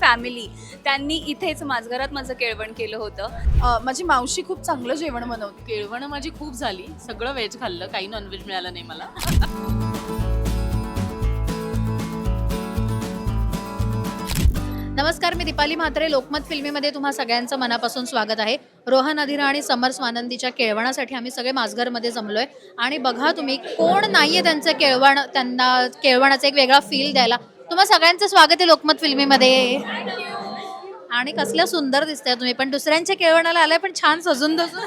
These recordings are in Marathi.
फॅमिली त्यांनी इथेच माझघरात माझं केळवण केलं होतं. माझी मावशी खूप चांगलं जेवण बनवते. केळवण माझी खूप झाली. सगळं व्हेज खाल्लं. काही नॉनव्हेज मिळालं नाही मला. नमस्कार मी दीपाली म्हात्रे. लोकमत फिल्मीमध्ये तुम्हा सगळ्यांचं मनापासून स्वागत आहे. रोहन अधिरा आणि समर स्वानंदीच्या केळवणासाठी आम्ही सगळे माझघरमध्ये जमलोय. आणि बघा तुम्ही कोण नाहीये त्यांचं केळवण त्यांना केळवणाचा एक वेगळा फील द्यायला. तुम्हा सगळ्यांचं स्वागत आहे लोकमत फिल्मीमध्ये. आणि कसल्या सुंदर दिसतंय तुम्ही. पण दुसऱ्यांच्या केळवणाला आलाय पण छान सजून धजून.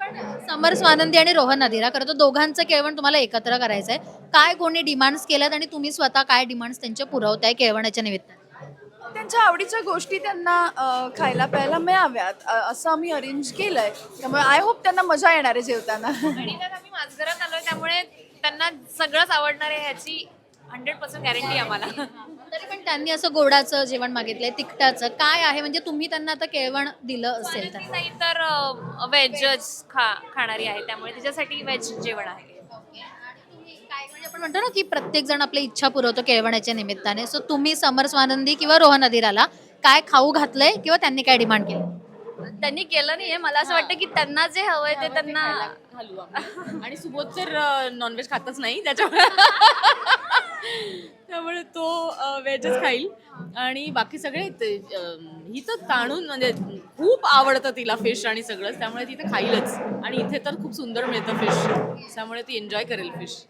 पण समर स्वानंदी आणि रोहन अधिरा खरं तर दोघांचं केळवण तुम्हाला एकत्र करायचं आहे काय कोणी डिमांड्स केल्यात आणि तुम्ही स्वतः काय डिमांड्स त्यांच्या पुरवताय केळवणाच्या निमित्ताने? त्यांच्या आवडीच्या गोष्टी त्यांना खायला प्यायला मिळाव्यात. असं आम्ही अरेंज केलंय. त्यामुळे आय होप त्यांना मजा येणार आहे जेवताना. आणि त्यात आम्ही आलोय त्यामुळे त्यांना सगळंच आवडणार आहे ह्याची हंड्रेड पर्सेंट गॅरंटी आम्हाला. तरी पण त्यांनी असं गोडाचं जेवण मागितलंय तिखटाचं. काय आहे? म्हणजे तुम्ही त्यांना आता केळवण दिलं असेल तर. नाही तर व्हेजच खा खाणारी आहे. त्यामुळे तिच्यासाठी व्हेज जेवण आहे. म्हणजे आपण म्हणतो ना की प्रत्येक जण आपली इच्छा पुरवतो केळवणाच्या निमित्ताने. सो तुम्ही समर स्वानंदी किंवा रोहन अधिराला काय खाऊ घातलंय किंवा त्यांनी काय डिमांड केलं? त्यांनी केलं नाहीये. मला असं वाटतं की त्यांना जे हवंय ते त्यांना घालू आणि सुबोध तर नॉनव्हेज खातच नाही त्याच्यामुळे. त्यामुळे तो व्हेजच खाईल. आणि बाकी सगळे ते, अं, ही तर ताणून म्हणजे खूप आवडतं तिला फिश आणि सगळंच. त्यामुळे ती तर खाईलच. आणि इथे तर खूप सुंदर मिळतं फिश त्यामुळे ती एन्जॉय करेल फिश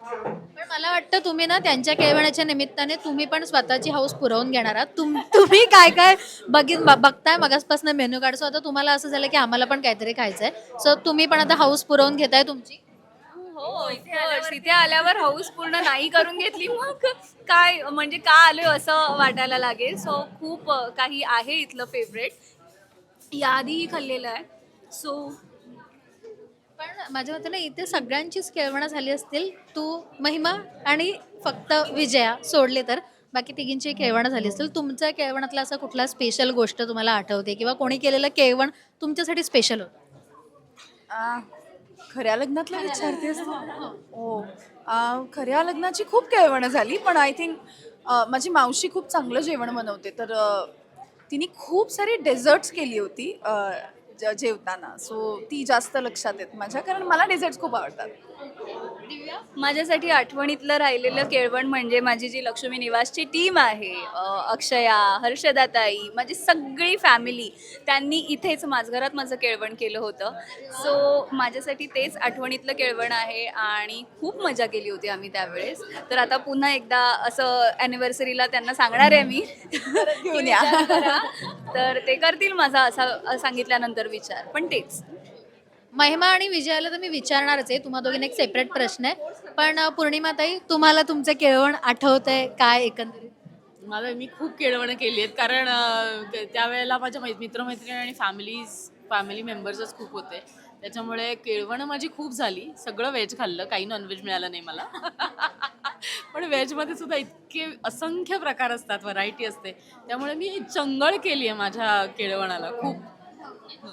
मला वाटतं तुम्ही ना त्यांच्या केळवण्याच्या निमित्ताने तुम्ही पण स्वतःची हाऊस पुरवून घेणार आहात. तुम तुम्ही काय काय बघित ब- बघताय? मगासपासून मेन्यू कार्ड सो आता तुम्हाला असं झालं की आम्हाला पण काहीतरी खायचंय. सो तुम्ही पण आता हाऊस पुरवून घेताय तुमची? हो इथे इथे आल्यावर हाऊस पूर्ण नाही करून घेतली. मग काय म्हणजे का आलोय असं वाटायला लागेल. सो खूप अ, काही आहे इथलं फेवरेट याआधीही खाल्लेलं आहे. सो पण माझ्या मते ना इथे सगळ्यांचीच केळवणं झाली असतील तू महिमा आणि फक्त विजया सोडले तर बाकी तिघींची केळवणं झाली असतील. तुमच्या केळवणातला असा कुठला स्पेशल गोष्ट तुम्हाला आठवते किंवा कोणी केलेलं केळवण तुमच्यासाठी स्पेशल होतं? खऱ्या लग्नातलं विचारतेस तू? हो आ, खऱ्या लग्नाची खूप केळवणं झाली पण आय थिंक माझी मावशी खूप चांगलं जेवण बनवते. तर तिने खूप सारी डेझर्ट्स केली होती. ज- जेवताना. सो ती जास्त लक्षात येत माझ्या कारण मला डेझर्ट्स खूप आवडतात. माझ्यासाठी आठवणीतलं राहिलेलं केळवण म्हणजे माझी जी लक्ष्मी निवासची टीम आहे अक्षया हर्षदाताई माझी सगळी फॅमिली त्यांनी इथेच माझघरात माझं केळवण केलं होतं. सो माझ्यासाठी तेच आठवणीतलं केळवण आहे आणि खूप मजा केली होती आम्ही त्यावेळेस. तर आता पुन्हा एकदा असं ॲनिव्हर्सरीला त्यांना सांगणार आहे मी. घेऊन या. तर ते करतील माझा असा सांगितल्यानंतर विचार. पण तेच. महिमा आणि विजयाला तर मी विचारणारच आहे. तुम्हा दोघींना एक सेपरेट प्रश्न आहे. पण पूर्णिमाताई तुम्हाला तुमचं केळवण आठवतंय काय एकंदरीत? मला मी खूप केळवणं केली आहेत. कारण अं, त्यावेळेला माझ्या मै मित्रमैत्रिणी आणि फॅमिलीज फॅमिली मेंबर्सच खूप होते. त्याच्यामुळे केळवणं माझी खूप झाली. सगळं व्हेज खाल्लं. काही नॉनव्हेज मिळालं नाही मला. पण व्हेजमध्ये सुद्धा इतके असंख्य प्रकार असतात व्हरायटी असते. त्यामुळे मी चंगळ केली आहे माझ्या केळवणाला खूप.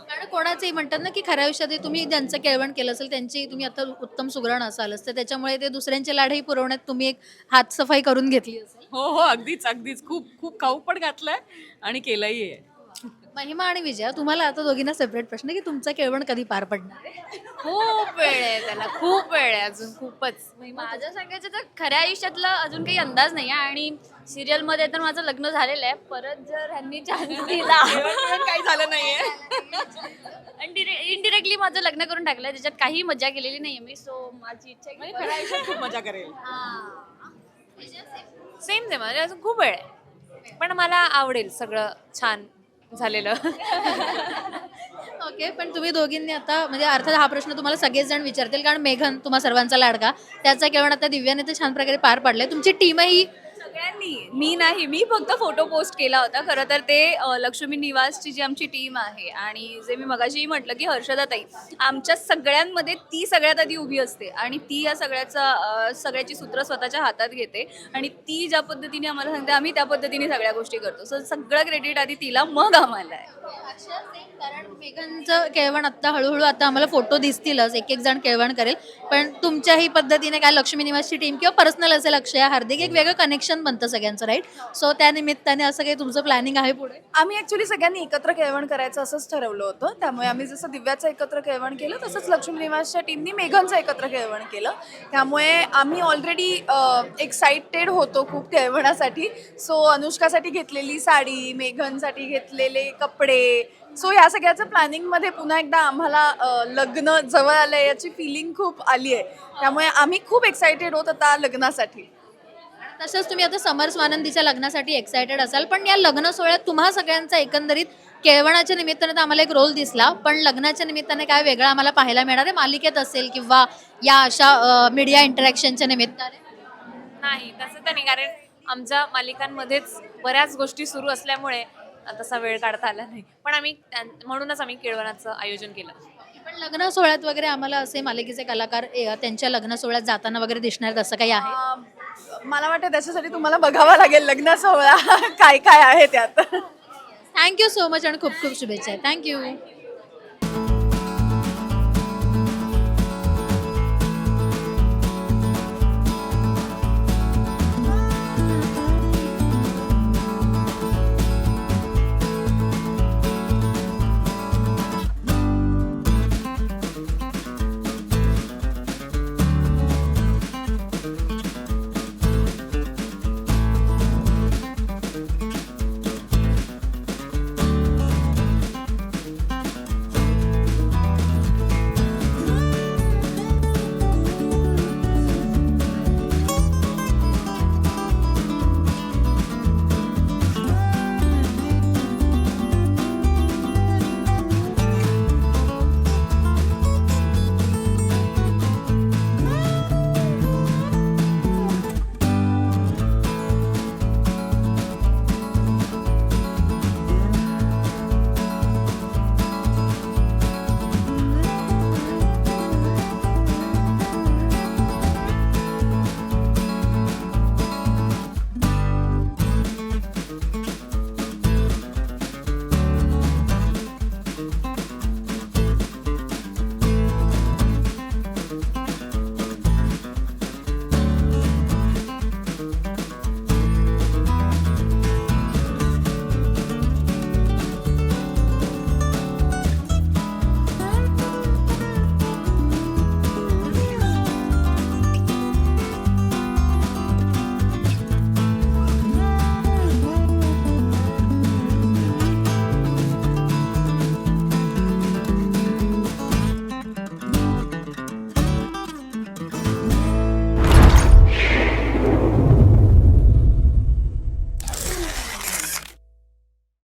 कारण कोणाचंही म्हणतात ना की खऱ्या आयुष्यात तुम्ही ज्यांचं केळवण केलं असेल त्यांची तुम्ही आता उत्तम सुगरण असालच तर त्याच्यामुळे ते दुसऱ्यांचे लाडही पुरवण्यात तुम्ही एक हातसफाई करून घेतली असेल. हो हो अगदीच अगदीच. खूप खूप खाऊ पण घातलंय आणि केलंही आहे. महिमा आणि विजया तुम्हाला आता दोघींना सेपरेट प्रश्न आहे की तुमचं केळवण कधी पार पडणार? आहे? खूप वेळ आहे त्याला खूप वेळ आहे अजून खूपच. माझं सांगायचं तर खऱ्या आयुष्यातला अजून काही अंदाज नाही आहे आणि सिरियलमध्ये तर माझं लग्न झालेलं आहे. परत जर ह्यांनी चान्स दिला काही झालं नाहीये. इनडिरेक्टली माझं लग्न करून टाकलंय. त्याच्यात काही मजा केलेली नाहीये मी. सो माझी इच्छा आहे की खऱ्या आयुष्यात खूप मजा करेल. सेम सेम अजून खूप वेळ आहे. पण मला आवडेल सगळं छान. झालेलं. ओके पण तुम्ही दोघींनी आता म्हणजे अर्थात हा प्रश्न तुम्हाला सगळेच जण विचारतील कारण मेघन तुम्हा सर्वांचा लाडका. त्याचा केवळ आता दिव्याने तर छान प्रकारे पार पाडलाय. तुमची टीमही सगळ्यांनी. मी नाही मी फक्त फोटो पोस्ट केला होता. खरं तर ते अ, लक्ष्मी निवासची जी आमची टीम आहे आणि जे मी मगाशीही म्हटलं की हर्षदाताई आमच्या सगळ्यांमध्ये ती सगळ्यात आधी उभी असते आणि ती या सगळ्याचा अ, सगळ्याची सूत्र स्वतःच्या हातात घेते आणि ती ज्या पद्धतीने आम्हाला सांगते आम्ही त्या पद्धतीने सगळ्या गोष्टी करतो. सो सगळं क्रेडिट आधी तिला मग आम्हाला आहे. कारण मेघनचं केळवण आता हळूहळू आता आम्हाला फोटो दिसतीलच. एक एक जण केळवण करेल. पण तुमच्याही पद्धतीने काय लक्ष्मी निवासची टीम किंवा पर्सनल असेल अक्षय हार्दिक एक वेगळं कनेक्शन बनतं सगळ्यांचं राईट सो त्या निमित्ताने असं काही तुमचं प्लॅनिंग आहे पुढे? आम्ही ऍक्च्युली सगळ्यांनी एकत्र केळवण करायचं असंच ठरवलं होतं. त्यामुळे आम्ही जसं दिव्याचं एकत्र केळवण केलं तसंच लक्ष्मी निवासच्या टीमनी मेघनचं एकत्र केळवण केलं. त्यामुळे आम्ही ऑलरेडी एक्साइटेड होतो खूप केळवणासाठी. सो अनुष्कासाठी घेतलेली साडी मेघनसाठी घेतलेले कपडे. सो ह्या सगळ्याचं प्लॅनिंगमध्ये पुन्हा एकदा आम्हाला लग्न जवळ आलं याची फिलिंग खूप आली आहे त्यामुळे आम्ही खूप एक्साइटेड होत आता लग्नासाठी. तसंच तुम्ही आता समर स्वानंदीच्या लग्नासाठी एक्सायटेड असाल पण या लग्न सोहळ्यात तुम्हा सगळ्यांचा एकंदरीत केळवणाच्या निमित्ताने तर आम्हाला एक रोल दिसला पण लग्नाच्या निमित्ताने काय वेगळं आम्हाला पाहायला मिळणार आहे? मालिकेत असेल किंवा या अशा मीडिया इंटरॅक्शनच्या निमित्ताने? नाही तसं तर नाही कारण आमच्या मालिकांमध्येच बऱ्याच गोष्टी सुरू असल्यामुळे तसा वेळ काढता आला नाही. पण आम्ही म्हणूनच आम्ही केळवणाचं आयोजन केलं. पण लग्न सोहळ्यात वगैरे आम्हाला असे मालिकेचे कलाकार त्यांच्या लग्न सोहळ्यात जाताना वगैरे दिसणार असं काही आहे? मला वाटतं त्याच्यासाठी तुम्हाला बघावा लागेल लग्न सोहळा. काय काय आहे त्यात. थँक्यू सो मच आणि खूप खूप शुभेच्छा. थँक्यू